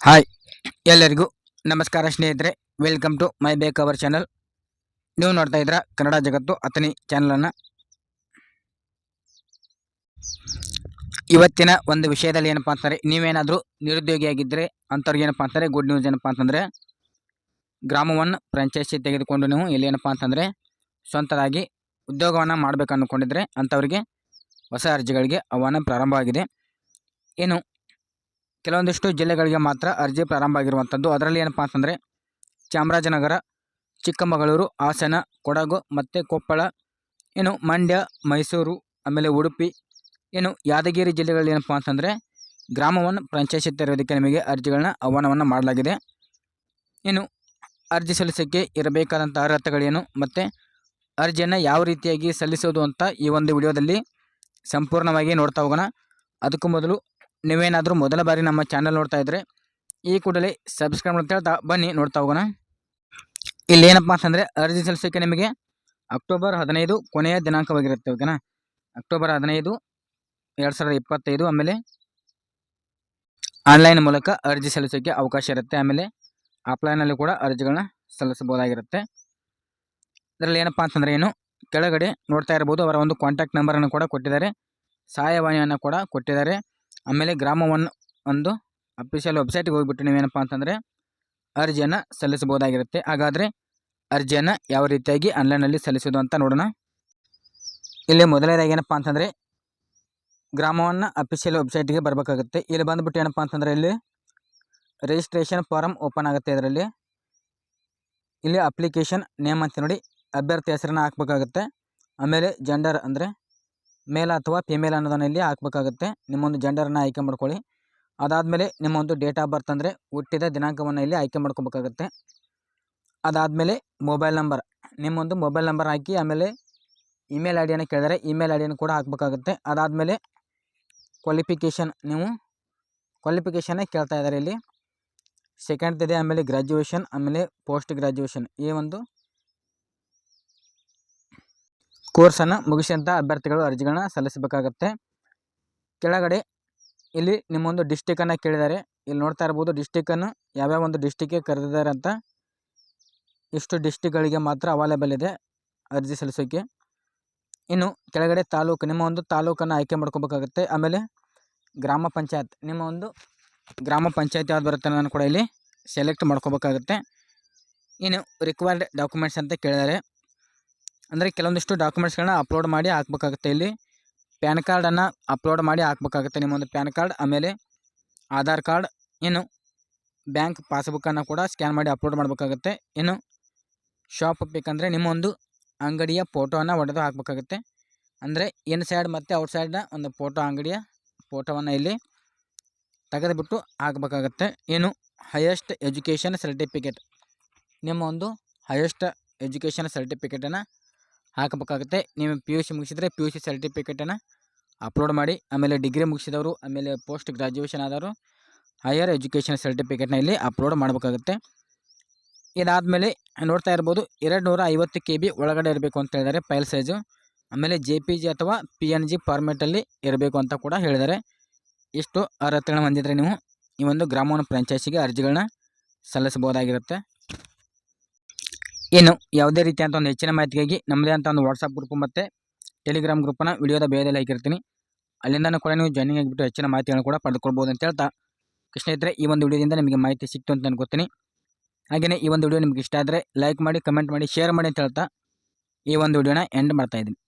Hi, ಎಲ್ಲರಿಗೂ ನಮಸ್ಕಾರ ಸ್ನೇಹಿತರೆ. ವೆಲ್ಕಮ್ ಟು ಮೈ ಬೇಕ್ ಅವರ್ ಚಾನಲ್ ನೀವು ನೋಡ್ತಾ ಇದ್ರ ಕನ್ನಡ ಜಗತ್ತು ಅತನಿ ಚಾನಲನ್ನು ಇವತ್ತಿನ ಒಂದು ವಿಷಯದಲ್ಲಿ ಏನಪ್ಪಾ ಅಂತಾರೆ ನೀವೇನಾದರೂ ನಿರುದ್ಯೋಗಿಯಾಗಿದ್ದರೆ ಅಂಥವ್ರಿಗೆ ಏನಪ್ಪಾ ಅಂತಾರೆ ಗುಡ್ ನ್ಯೂಸ್ ಏನಪ್ಪ ಅಂತಂದರೆ ಗ್ರಾಮವನ್ನು ಫ್ರಾಂಚೈಸಿ ತೆಗೆದುಕೊಂಡು ನೀವು ಇಲ್ಲಿ ಏನಪ್ಪಾ ಅಂತಂದರೆ ಸ್ವಂತದಾಗಿ ಉದ್ಯೋಗವನ್ನು ಮಾಡಬೇಕು ಅಂದ್ಕೊಂಡಿದ್ರೆ ಅಂಥವ್ರಿಗೆ ಹೊಸ ಅರ್ಜಿಗಳಿಗೆ ಆಹ್ವಾನ ಪ್ರಾರಂಭವಾಗಿದೆ. ಏನು ಕೆಲವೊಂದಿಷ್ಟು ಜಿಲ್ಲೆಗಳಿಗೆ ಮಾತ್ರ ಅರ್ಜಿ ಪ್ರಾರಂಭ ಆಗಿರುವಂಥದ್ದು. ಅದರಲ್ಲಿ ಏನಪ್ಪ ಅಂತಂದರೆ, ಚಾಮರಾಜನಗರ, ಚಿಕ್ಕಮಗಳೂರು, ಹಾಸನ, ಕೊಡಗು ಮತ್ತು ಕೊಪ್ಪಳ ಏನು ಮಂಡ್ಯ, ಮೈಸೂರು, ಆಮೇಲೆ ಉಡುಪಿ ಏನು ಯಾದಗಿರಿ ಜಿಲ್ಲೆಗಳಲ್ಲಿ ಏನಪ್ಪ ಅಂತಂದರೆ, ಗ್ರಾಮವನ್ನು ಫ್ರಾಂಚೈಸಿ ತೆರೆಯೋದಕ್ಕೆ ನಿಮಗೆ ಅರ್ಜಿಗಳನ್ನ ಆಹ್ವಾನವನ್ನು ಮಾಡಲಾಗಿದೆ. ಏನು ಅರ್ಜಿ ಸಲ್ಲಿಸೋಕ್ಕೆ ಇರಬೇಕಾದಂಥ ಅರ್ಹತೆಗಳೇನು ಮತ್ತು ಅರ್ಜಿಯನ್ನು ಯಾವ ರೀತಿಯಾಗಿ ಸಲ್ಲಿಸೋದು ಅಂತ ಈ ಒಂದು ವಿಡಿಯೋದಲ್ಲಿ ಸಂಪೂರ್ಣವಾಗಿ ನೋಡ್ತಾ ಹೋಗೋಣ. ಅದಕ್ಕೂ ಮೊದಲು ನೀವೇನಾದರೂ ಮೊದಲ ಬಾರಿ ನಮ್ಮ ಚಾನಲ್ ನೋಡ್ತಾ ಇದ್ದರೆ ಈ ಕೂಡಲೇ ಸಬ್ಸ್ಕ್ರೈಬ್ ಅಂತ ಹೇಳ್ತಾ ಬನ್ನಿ, ನೋಡ್ತಾ ಹೋಗೋಣ. ಇಲ್ಲಿ ಏನಪ್ಪ ಅಂತಂದರೆ, ಅರ್ಜಿ ಸಲ್ಲಿಸೋಕ್ಕೆ ನಿಮಗೆ ಅಕ್ಟೋಬರ್ ಹದಿನೈದು ಕೊನೆಯ ದಿನಾಂಕವಾಗಿರುತ್ತೆ ಓಕೆನಾ ಅಕ್ಟೋಬರ್ ಹದಿನೈದು, ಎರಡು ಸಾವಿರದ ಇಪ್ಪತ್ತೈದು ಆಮೇಲೆ ಆನ್ಲೈನ್ ಮೂಲಕ ಅರ್ಜಿ ಸಲ್ಲಿಸೋಕ್ಕೆ ಅವಕಾಶ ಇರುತ್ತೆ, ಆಮೇಲೆ ಆಫ್ಲೈನಲ್ಲಿ ಕೂಡ ಅರ್ಜಿಗಳನ್ನ ಸಲ್ಲಿಸಬಹುದಾಗಿರುತ್ತೆ. ಇದರಲ್ಲಿ ಏನಪ್ಪ ಅಂತಂದರೆ ಏನು, ಕೆಳಗಡೆ ನೋಡ್ತಾ ಇರ್ಬೋದು, ಅವರ ಒಂದು ಕಾಂಟ್ಯಾಕ್ಟ್ ನಂಬರನ್ನು ಕೂಡ ಕೊಟ್ಟಿದ್ದಾರೆ, ಸಹಾಯವಾಣಿಯನ್ನು ಕೂಡ ಕೊಟ್ಟಿದ್ದಾರೆ. ಆಮೇಲೆ ಗ್ರಾಮ ಒನ್ ಒಂದು ಅಫಿಷಿಯಲ್ ವೆಬ್ಸೈಟ್ಗೆ ಹೋಗ್ಬಿಟ್ಟು ನೀವೇನಪ್ಪ ಅಂತಂದರೆ ಅರ್ಜಿಯನ್ನು ಸಲ್ಲಿಸಬಹುದಾಗಿರುತ್ತೆ. ಹಾಗಾದರೆ ಅರ್ಜಿಯನ್ನು ಯಾವ ರೀತಿಯಾಗಿ ಆನ್ಲೈನಲ್ಲಿ ಸಲ್ಲಿಸೋದು ಅಂತ ನೋಡೋಣ. ಇಲ್ಲಿ ಮೊದಲನೇದಾಗಿ ಏನಪ್ಪ ಅಂತಂದರೆ ಗ್ರಾಮವನ್ನು ಅಫಿಷಿಯಲ್ ವೆಬ್ಸೈಟ್ಗೆ ಬರಬೇಕಾಗುತ್ತೆ. ಇಲ್ಲಿ ಬಂದುಬಿಟ್ಟು ಏನಪ್ಪ ಅಂತಂದರೆ ಇಲ್ಲಿ ರಿಜಿಸ್ಟ್ರೇಷನ್ ಫಾರಮ್ ಓಪನ್ ಆಗುತ್ತೆ ಇದರಲ್ಲಿ. ಇಲ್ಲಿ ಅಪ್ಲಿಕೇಶನ್ ನೇಮ್ ಅಂತ ನೋಡಿ, ಅಭ್ಯರ್ಥಿ ಹೆಸರನ್ನು ಹಾಕಬೇಕಾಗುತ್ತೆ. ಆಮೇಲೆ ಜೆಂಡರ್ ಅಂದರೆ ಮೇಲ್ ಅಥವಾ ಫಿಮೇಲ್ ಅನ್ನೋದನ್ನ ಇಲ್ಲಿ ಹಾಕಬೇಕಾಗುತ್ತೆ. ನಿಮ್ಮೊಂದು ಜೆಂಡರನ್ನು ಆಯ್ಕೆ ಮಾಡ್ಕೊಳ್ಳಿ. ಅದಾದಮೇಲೆ ನಿಮ್ಮೊಂದು ಡೇಟ್ ಆಫ್ ಬರ್ತ್ ಅಂದರೆ ಹುಟ್ಟಿದ ದಿನಾಂಕವನ್ನು ಇಲ್ಲಿ ಆಯ್ಕೆ ಮಾಡ್ಕೋಬೇಕಾಗುತ್ತೆ. ಅದಾದಮೇಲೆ ಮೊಬೈಲ್ ನಂಬರ್ ನಿಮ್ಮೊಂದು ಮೊಬೈಲ್ ನಂಬರ್ ಹಾಕಿ ಆಮೇಲೆ ಇಮೇಲ್ ಐ ಡಿಯನ್ನು ಕೇಳಿದರೆ ಇಮೇಲ್ ಐ ಡಿಯನ್ನು ಕೂಡ ಹಾಕಬೇಕಾಗುತ್ತೆ. ಅದಾದಮೇಲೆ ಕ್ವಾಲಿಫಿಕೇಷನ್ ನೀವು ಕ್ವಾಲಿಫಿಕೇಷನ್ನೇ ಕೇಳ್ತಾ ಇದ್ದಾರೆ ಇಲ್ಲಿ. ಸೆಕೆಂಡ್ದಿದೆ ಆಮೇಲೆ ಗ್ರ್ಯಾಜುಯೇಷನ್ ಆಮೇಲೆ ಪೋಸ್ಟ್ ಗ್ರ್ಯಾಜುಯೇಷನ್ ಈ ಒಂದು ಕೋರ್ಸನ್ನು ಮುಗಿಸಿದಂಥ ಅಭ್ಯರ್ಥಿಗಳು ಅರ್ಜಿಗಳನ್ನ ಸಲ್ಲಿಸಬೇಕಾಗತ್ತೆ. ಕೆಳಗಡೆ ಇಲ್ಲಿ ನಿಮ್ಮೊಂದು ಡಿಸ್ಟಿಕನ್ನು ಕೇಳಿದ್ದಾರೆ. ಇಲ್ಲಿ ನೋಡ್ತಾ ಇರ್ಬೋದು ಡಿಸ್ಟಿಕನ್ನು ಯಾವ್ಯಾವ ಒಂದು ಡಿಸ್ಟಿಕ್ಗೆ ಕರೆದಿದ್ದಾರೆ ಅಂತ. ಇಷ್ಟು ಡಿಸ್ಟಿಕ್ಗಳಿಗೆ ಮಾತ್ರ ಅವೈಲೇಬಲ್ ಇದೆ ಅರ್ಜಿ ಸಲ್ಲಿಸೋಕ್ಕೆ ಇನ್ನು ಕೆಳಗಡೆ ತಾಲೂಕು, ನಿಮ್ಮ ಒಂದು ತಾಲೂಕನ್ನು ಆಯ್ಕೆ ಮಾಡ್ಕೋಬೇಕಾಗುತ್ತೆ. ಆಮೇಲೆ ಗ್ರಾಮ ಪಂಚಾಯತ್, ನಿಮ್ಮ ಒಂದು ಗ್ರಾಮ ಪಂಚಾಯತ್ ಯಾವ್ದು ಬರುತ್ತೆ ಅನ್ನೋದನ್ನು ಕೂಡ ಇಲ್ಲಿ ಸೆಲೆಕ್ಟ್ ಮಾಡ್ಕೋಬೇಕಾಗುತ್ತೆ. ಇನ್ನು ರಿಕ್ವೈರ್ಡ್ ಡಾಕ್ಯುಮೆಂಟ್ಸ್ ಅಂತ ಕೇಳಿದ್ದಾರೆ. ಅಂದರೆ ಕೆಲವೊಂದಿಷ್ಟು ಡಾಕ್ಯುಮೆಂಟ್ಸ್ಗಳನ್ನ ಅಪ್ಲೋಡ್ ಮಾಡಿ ಹಾಕ್ಬೇಕಾಗುತ್ತೆ ಇಲ್ಲಿ. ಪ್ಯಾನ್ ಕಾರ್ಡನ್ನು ಅಪ್ಲೋಡ್ ಮಾಡಿ ಹಾಕ್ಬೇಕಾಗುತ್ತೆ ನಿಮ್ಮೊಂದು ಪ್ಯಾನ್ ಕಾರ್ಡ್ ಆಮೇಲೆ ಆಧಾರ್ ಕಾರ್ಡ್ ಇನ್ನು ಬ್ಯಾಂಕ್ ಪಾಸ್ಬುಕ್ಕನ್ನು ಕೂಡ ಸ್ಕ್ಯಾನ್ ಮಾಡಿ ಅಪ್ಲೋಡ್ ಮಾಡಬೇಕಾಗುತ್ತೆ. ಇನ್ನು ಶಾಪ್ ಬೇಕಂದರೆ ನಿಮ್ಮೊಂದು ಅಂಗಡಿಯ ಫೋಟೋವನ್ನು ಒಡೆದು ಹಾಕಬೇಕಾಗುತ್ತೆ. ಅಂದರೆ ಇನ್ ಸೈಡ್ ಮತ್ತು ಔಟ್ ಸೈಡ್ನ ಒಂದು ಫೋಟೋ ಅಂಗಡಿಯ ಫೋಟೋವನ್ನು ಇಲ್ಲಿ ತೆಗೆದುಬಿಟ್ಟು ಹಾಕಬೇಕಾಗತ್ತೆ. ಇನ್ನು ಹೈಯೆಸ್ಟ್ ಎಜುಕೇಷನ್ ಸರ್ಟಿಫಿಕೇಟ್ ನಿಮ್ಮ ಒಂದು ಹೈಯೆಸ್ಟ್ ಎಜುಕೇಷನ್ ಸರ್ಟಿಫಿಕೇಟನ್ನು ಹಾಕಬೇಕಾಗುತ್ತೆ. ನೀವು ಪಿ ಯು ಸಿ ಮುಗಿಸಿದರೆ ಪಿ ಯು ಸಿ ಸರ್ಟಿಫಿಕೇಟನ್ನು ಅಪ್ಲೋಡ್ ಮಾಡಿ, ಆಮೇಲೆ ಡಿಗ್ರಿ ಮುಗಿಸಿದವರು, ಆಮೇಲೆ ಪೋಸ್ಟ್ ಗ್ರಾಜ್ಯುಯೇಷನ್ ಆದವರು ಹೈಯರ್ ಎಜುಕೇಷನ್ ಸರ್ಟಿಫಿಕೇಟ್ನ ಇಲ್ಲಿ ಅಪ್ಲೋಡ್ ಮಾಡಬೇಕಾಗುತ್ತೆ. ಇದಾದಮೇಲೆ ನೋಡ್ತಾ ಇರ್ಬೋದು ಎರಡು ನೂರ ಐವತ್ತು ಕೆ ಬಿ ಒಳಗಡೆ ಇರಬೇಕು ಅಂತ ಹೇಳಿದ್ದಾರೆ ಫೈಲ್ ಸೈಜು. ಆಮೇಲೆ ಜೆ ಪಿ ಜಿ ಅಥವಾ ಪಿ ಎನ್ ಜಿ ಫಾರ್ಮೆಟಲ್ಲಿ ಇರಬೇಕು ಅಂತ ಕೂಡ ಹೇಳಿದ್ದಾರೆ. ಇಷ್ಟು ಅರ್ಹತೆಗಳನ್ನ ಹೊಂದಿದರೆ ನೀವು ಈ ಒಂದು ಗ್ರಾಮವನ ಫ್ರಾಂಚೈಸಿಗೆ ಅರ್ಜಿಗಳನ್ನ ಸಲ್ಲಿಸಬಹುದಾಗಿರುತ್ತೆ. ಇನ್ನು ಯಾವುದೇ ರೀತಿಯಂಥ ಒಂದು ಹೆಚ್ಚಿನ ಮಾಹಿತಿಗಾಗಿ ನಮ್ಮದೇ ಅಂತ ಒಂದು ವಾಟ್ಸಪ್ ಗ್ರೂಪ್ ಮತ್ತು ಟೆಲಿಗ್ರಾಮ್ ಗ್ರೂಪನ್ನು ವಿಡಿಯೋದ ಬೇಯದಲ್ಲಿ ಇರ್ತೀನಿ ಅಲ್ಲಿಂದನೂ ಕೂಡ ನೀವು ಜಾಯ್ನಿಂಗ್ ಆಗಿಬಿಟ್ಟು ಹೆಚ್ಚಿನ ಮಾಹಿತಿಗಳನ್ನು ಕೂಡ ಪಡೆದುಕೊಳ್ಬೋದು ಅಂತ ಹೇಳ್ತಾ ಸ್ನೇಹಿತರೆ, ಈ ಒಂದು ವಿಡಿಯೋದಿಂದ ನಿಮಗೆ ಮಾಹಿತಿ ಸಿಕ್ತು ಅಂತ ಅನ್ಕೋತೀನಿ ಹಾಗೆಯೇ ಈ ಒಂದು ವಿಡಿಯೋ ನಿಮ್ಗೆ ಇಷ್ಟ ಆದರೆ ಲೈಕ್ ಮಾಡಿ ಕಮೆಂಟ್ ಮಾಡಿ ಶೇರ್ ಮಾಡಿ ಅಂತ ಹೇಳ್ತಾ ಈ ಒಂದು ವಿಡಿಯೋನ ಎಂಡ್ ಮಾಡ್ತಾಯಿದ್ದೀನಿ